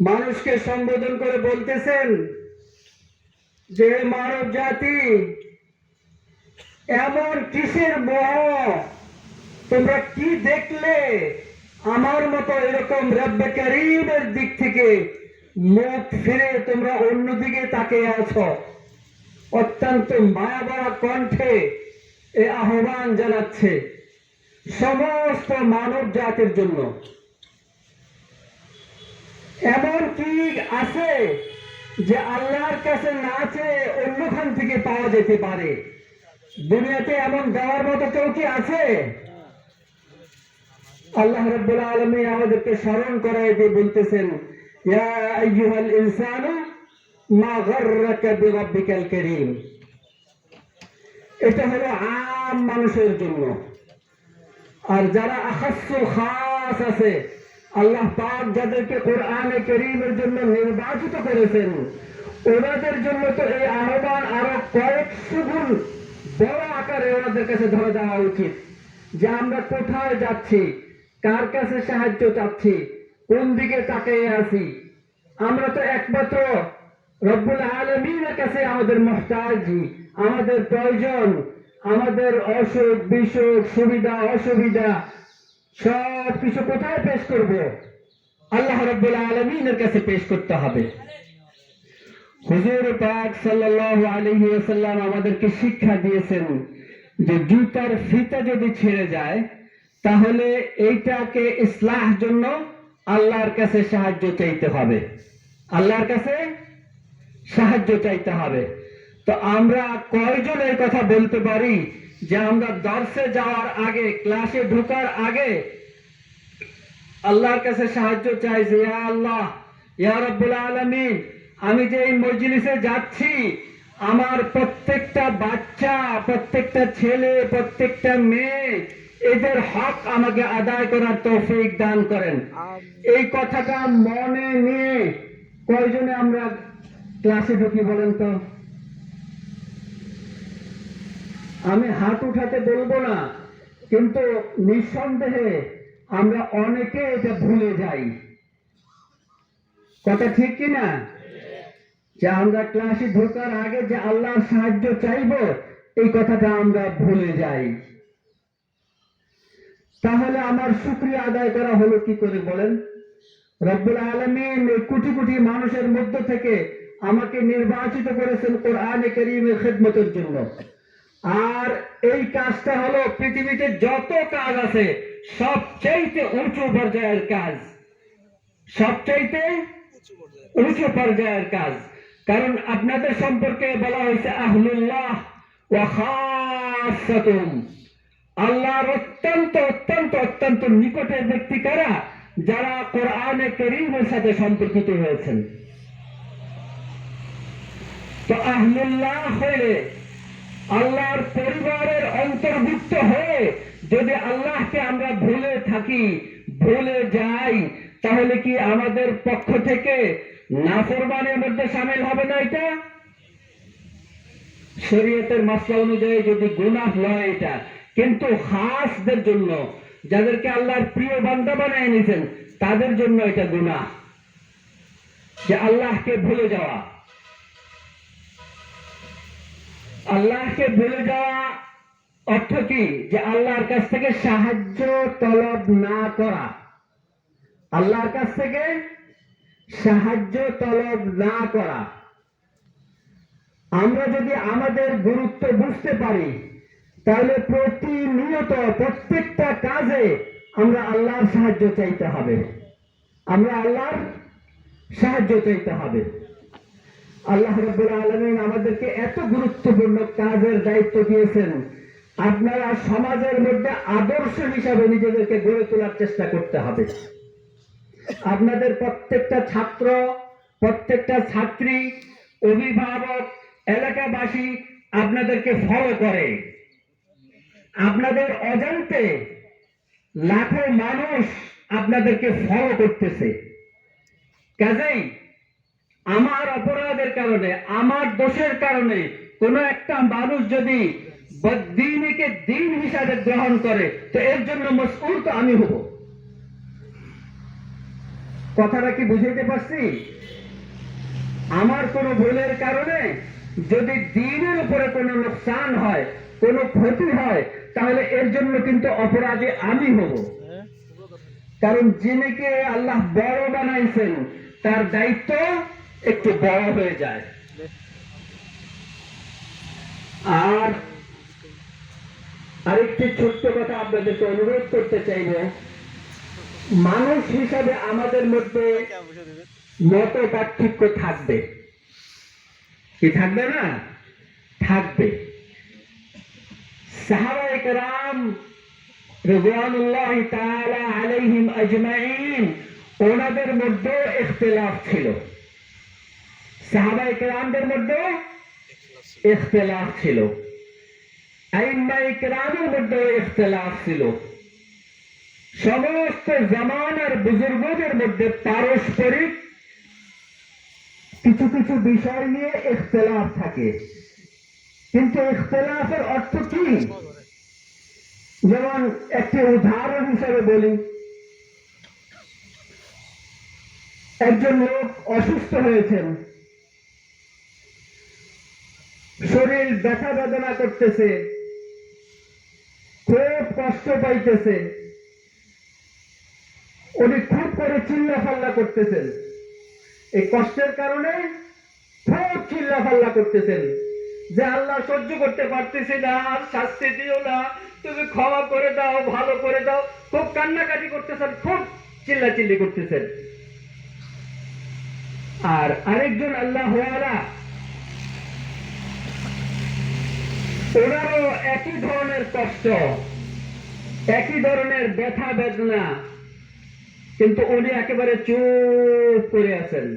মানুষকে সম্বোধন করে বলতেছেন যে মানব জাতি এমন কিসের মোহ? তোমরা কি দেখলে? আমার মতো এরকম রব্বে করিমের দিক থেকে মুখ ফিরে তোমরা অন্যদিকে তাকিয়ে আছো। অত্যন্ত মায়াবরা কণ্ঠে এ আহ্বান জানাচ্ছে সমস্ত মানব জাতির জন্য। এমন কি আছে যে আল্লাহর কাছে না চেয়ে অন্যখান থেকে পাওয়া যেতে পারে। দুনিয়াতে এমন দেওয়ার মতো কেউ কি আছে? আল্লাহ রাব্বুল আলামিন আমাদেরকে স্মরণ করাই দিয়ে বলতেছেন এটা হলো আম মানুষের জন্য। আর যারা আখাস্য খাস আছে আল্লাহ পাক যাদেরকে কোরআনে করিমের জন্য নির্বাচিত করেছেন, ওনাদের জন্য তো এই আহ্বান আরও কয়েকশো গুণ বড় আকারে ওনাদের কাছে ধরে দেওয়া উচিত যে আমরা কোথায় যাচ্ছি, কার কাছে সাহায্য চাচ্ছি, কোন দিকে তাকিয়ে আছি। আমরা তো একমাত্র রব্বুল আলমিনের কাছে আমাদের মহতাজি, আমাদের প্রয়োজন, আমাদের অসুখ বিসুখ সুবিধা অসুবিধা সব কিছু কোথায় পেশ করব? আল্লাহ রব্বুল আলমিনের কাছে পেশ করতে হবে। হুজুর পাক সাল্লাল্লাহু আলাইহি ওয়াসাল্লাম আমাদেরকে শিক্ষা দিয়েছেন যে জুতার ফিতা যদি ছেড়ে যায়, তাহলে এইটাকে ইসলাহ জন্য আল্লাহর কাছে সাহায্য চাইতে হবে। আল্লাহর কাছে সাহায্য চাইতে হবে। তো আমরা কয়জন এই কথা বলতে পারি? যে আমরা দর্শে যাওয়ার আগে ক্লাসে ঢোকার আগে আল্লাহর কাছে সাহায্য চাই যে আল্লাহ ইয়া রব্বুল আলামিন আমি যে এই মজলিসে যাচ্ছি আমার প্রত্যেকটা বাচ্চা প্রত্যেকটা ছেলে প্রত্যেকটা মেয়ে এদের হক আমাকে আদায় করার তৌফিক দান করেন। এই কথাটা মনে নিয়ে কয়জনে আমরা ক্লাসে ঢুকি বলেন তো? আমি হাত উঠাতে বলব না, কিন্তু নিঃসন্দেহে আমরা অনেকে এটা ভুলে যাই। কথা ঠিক কি না? যে আমরা ক্লাসে ঢোকার আগে যে আল্লাহর সাহায্য চাইব, এই কথাটা আমরা ভুলে যাই। তাহলে আমার শুক্রিয়া আদায় করা হলো কি করে বলেন? রব্বুল আলমিন কোটি কোটি মানুষের মধ্য থেকে আমাকে নির্বাচিত করেছেন কোরআনে করিমের খেদমতের জন্য। আর এই কাজটা হলো পৃথিবীতে যত কাজ আছে, সবচাইতে উঁচু পর্যায়ের কাজ। সবচাইতে উঁচু পর্যায়ের কাজ। কারণ আপনাদের সম্পর্কে বলা হয়েছে, আহলুল্লাহ ওয়া আল্লাহর অত্যন্ত অত্যন্ত অত্যন্ত নিকটের ব্যক্তি কারা? যারা কোরআনে করিমের সাথে সম্পর্কিত হয়েছেন। তো আহলুল্লাহ হয়ে আল্লাহর পরিবারের অন্তর্ভুক্ত হয়ে যদি আল্লাহকে আমরা ভুলে থাকি, ভুলে যাই, তাহলে কি আমাদের পক্ষ থেকে নাফরমানের মধ্যে সামিল হবে না এটা? শরীয়তের মাসলা অনুযায়ী যদি গুনাহ নয় এটা, কিন্তু খাসদের জন্য, যাদেরকে আল্লাহর প্রিয় বান্দা বানায় নিয়েছেন, তাদের জন্য এটা গুনাহ। যে আল্লাহকে ভুলে যাওয়া। আল্লাহকে ভুলে যাওয়া অর্থ কি? যে আল্লাহর কাছ থেকে সাহায্য তলব না করা। আল্লাহর কাছ থেকে সাহায্য তলব না করা। আমরা যদি আমাদের গুরুত্ব বুঝতে পারি, তাহলে প্রতিনিয়ত প্রত্যেকটা কাজে আমরা আল্লাহর সাহায্য চাইতে হবে। আমরা আল্লাহর সাহায্য চাইতে হবে। আল্লাহ রব্বুল আলমিন আমাদেরকে এত গুরুত্বপূর্ণ কাজের দায়িত্ব দিয়েছেন। আপনারা সমাজের মধ্যে আদর্শ হিসাবে নিজেদেরকে গড়ে তোলার চেষ্টা করতে হবে। আপনাদের প্রত্যেকটা ছাত্র, প্রত্যেকটা ছাত্রী, অভিভাবক, এলাকাবাসী আপনাদেরকে ফলো করে। আপনাদের অজান্তে লাখো মানুষ আপনাদেরকে ফলো করতেছে। কাজেই আমার অপরাধের কারণে, আমার দোষের কারণে কোন একটা মানুষ যদি দিনকে দিন হিসাবে গ্রহণ করে, তো এর জন্য মসউল তো আমি হব। কথাটা কি বুঝাইতে পারছি? আমার কোনো ভুলের কারণে যদি দিনের উপরে কোনো লোকসান হয়, কোনো ক্ষতি হয়, তাহলে এর জন্য কিন্তু অপরাধী আমি হব। কারণ যিনিকে আল্লাহ বড় বানাইছেন, তার দায়িত্ব একটু বড় হয়ে যায়। আর আরেকটি ছোট্ট কথা আপনাদেরকে অনুরোধ করতে চাইব। মানুষ হিসাবে আমাদের মধ্যে মত পার্থক্য থাকবে। কি থাকবে না? থাকবে। সাহাবায়ে কেরাম রিজওয়ানুল্লাহ আলাইহিম আজমাইন, ওনাদের মধ্যে ইখতিলাফ ছিল। সাহাবায়ে কেরামদের মধ্যে ইখতিলাফ ছিল। আইম্মায়ে কেরামের মধ্যে ইখতিলাফ ছিল। সমস্ত জামানার বুজুর্গদের মধ্যে পারস্পরিক কিছু কিছু বিষয় নিয়ে ইখতিলাফ থাকে। কিন্তু ইখতিলাফের অর্থ কি? যেমন একটি উদাহরণ হিসেবে বলি। একজন লোক অসুস্থ হয়েছেন। শরীর ব্যথা বেদনা করতেছে। খুব কষ্ট পাইতেছে। উনি খুব করে চিল্লা ফাল্লা করতেছেন। এই কষ্টের কারণে খুব চিল্লা ফাল্লা করতেছেন। যে আল্লাহ সহ্য করতে পারতেছি না শাস্তি দিও না, তুমি ক্ষমা করে দাও, ভালো করে দাও, খুব কান্নাকাটি করতেছেন, খুব চিল্লা চিল্লি করতেছেন। আর আরেকজন আল্লাহ হওয়ালা ওনারও একই ধরনের কষ্ট, একই ধরনের ব্যথা, বেদনা, কিন্তু উনি একেবারে চুপ করে আছেন।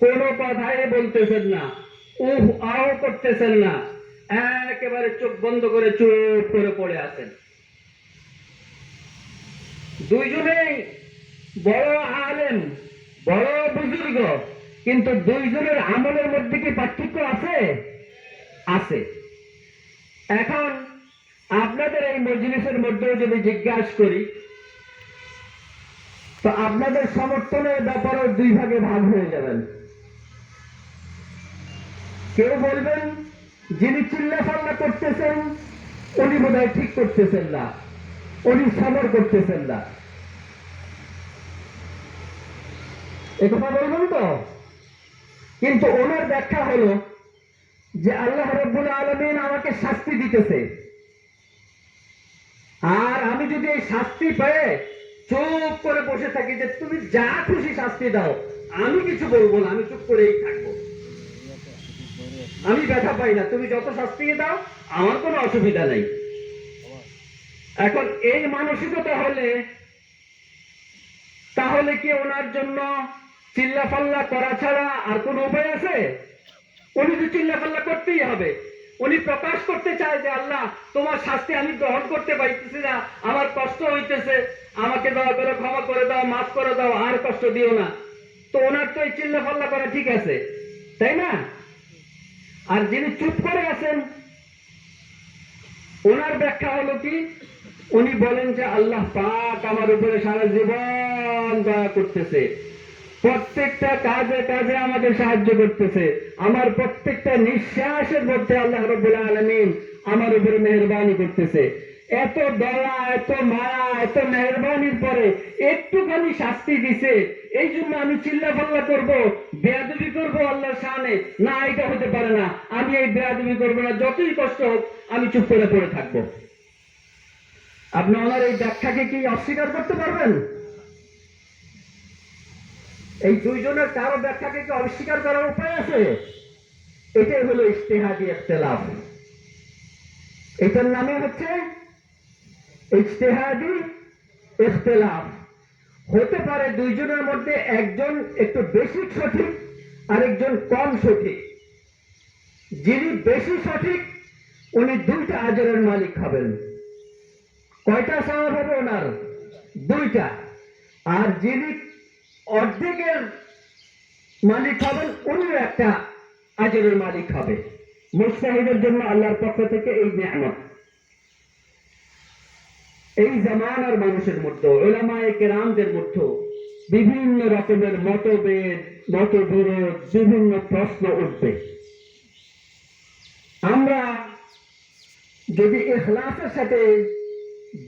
কোনো কথাই বলতেছেন না, উহ, আও করতেছেন না, একেবারে চোখ বন্ধ করে চুপ করে পড়ে আছেন। দুইজনেই বড় আলেম, বড় বুজুর্গ, কিন্তু দুইজনের আমলের মধ্যে কি পার্থক্য আছে? আছে। এখন আপনাদের এই মজলিসের মধ্যেও যদি জিজ্ঞাসা করি, তো আপনাদের সমর্থনের ব্যাপারেও দুই ভাগে ভাগ হয়ে যাবেন। কেউ বলবেন, যিনি চিল্লা ফাল্লা করতেছেন, উনি বোধ ঠিক করতেছেন না। উনি সমর করতেছেন না। এ কথা বলবেন তো? কিন্তু ওনার ব্যাখ্যা হলো যে আল্লাহ রব্বুল আলমিন আমাকে শাস্তি দিতেছে। আর আমি যদি এই শাস্তি পেয়ে চুপ করে বসে থাকি যে তুমি যা খুশি শাস্তি দাও, আমি কিছু বলব না, আমি চুপ করেই থাকব। আমি ব্যথা পাই না, তুমি যত শাস্তি দাও, আমার কোনো অসুবিধা নেই। এখন এই মানসিকতা হলে, তাহলে কি ওনার জন্য চিল্লা ফাল্লা করা ছাড়া আর কোন উপায় আছে? উনি তো চিল্লা ফাল্লা করতেই হবে। উনি প্রকাশ করতে চায় যে, আল্লাহ, তোমার শাস্তি আমি গ্রহণ করতে পারতেছি না। আমার কষ্ট হইতেছে। আমাকে দয়া করে ক্ষমা করে দাও, মাফ করে দাও, আর কষ্ট দিও না। তো ওনার তো এই চিল্লা ফাল্লা করা ঠিক আছে। তাই না? আর যিনি চুপ করে আছেন, ওনার ব্যাখ্যা হলো কি? উনি বলেন যে, আল্লাহ পাক আমার উপরে সারা জীবন দয়া করতেছে। প্রত্যেকটা কাজে কাজে আমাকে সাহায্য করতেছে। আমার প্রত্যেকটা নিঃশ্বাসের মধ্যে আল্লাহ রব্বুল আলমিন আমার উপরে মেহরবানি করতেছে। এত দয়া, এত মায়া, এত মেহরবানির পরে একটুখানি শাস্তি দিছে। এই জন্য আমি চিল্লা ফাল্লা করব, বেয়াদবি করব আল্লাহর সামনে না, এটা হতে পারে না। আমি এই বেয়াদবি করব না। যতই কষ্ট হোক, আমি চুপ করে পড়ে থাকব। আপনি ওনার এই ব্যাখ্যাকে কি অস্বীকার করতে পারবেন? এই দুইজনের কারও ব্যাখ্যাকে কি অস্বীকার করার উপায় আছে? এটাই হলো ইস্তেহাদি ইখতলাফ। এটার নামে হচ্ছে ইজতেহাদি ইখতলাফ। হতে পারে দুইজনের মধ্যে একজন একটু বেশি সঠিক, আরেকজন কম সঠিক। যিনি বেশি সঠিক, উনি দুইটা আজরের মালিক হবেন। কয়টা স্বভাব হবে ওনার? দুইটা। আর যিনি অর্ধেকের মালিক হবেন উনিও একটা আজরের মালিক হবে। মুস্তাহিদের জন্য আল্লাহর পক্ষ থেকে এই নিয়ামত। এই জামানার মানুষের মধ্যে ওলামায়ে কেরামদের মধ্যে বিভিন্ন রকমের মতভেদ, মতবিরোধ, বিভিন্ন প্রশ্ন উঠবে। আমরা যদি এখলাসের সাথে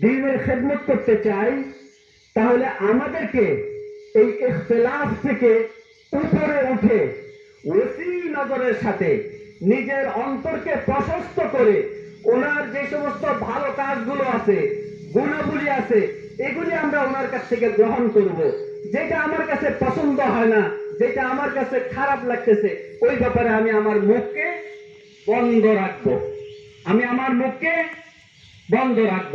দিনের খেদমত করতে চাই, তাহলে আমাদেরকে এই ইখতলাফ থেকে উপরে উঠে ওসি নজরের সাথে নিজের অন্তরকে প্রশস্ত করে ওনার যে সমস্ত ভালো কাজগুলো আছে, গুণাবলী আছে, এগুলি আমরা ওনার কাছ থেকে গ্রহণ করব। যেটা আমার কাছে পছন্দ হয় না, যেটা আমার কাছে খারাপ লাগতেছে, ওই ব্যাপারে আমি আমার মুখকে বন্ধ রাখব। আমি আমার মুখকে বন্ধ রাখব।